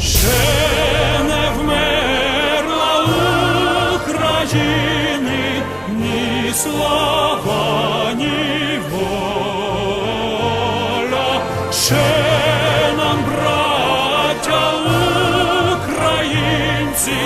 ще не вмерла ні слава, ні ще нам, браття українці,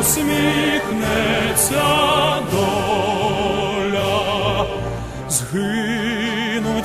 усміхнеться доля,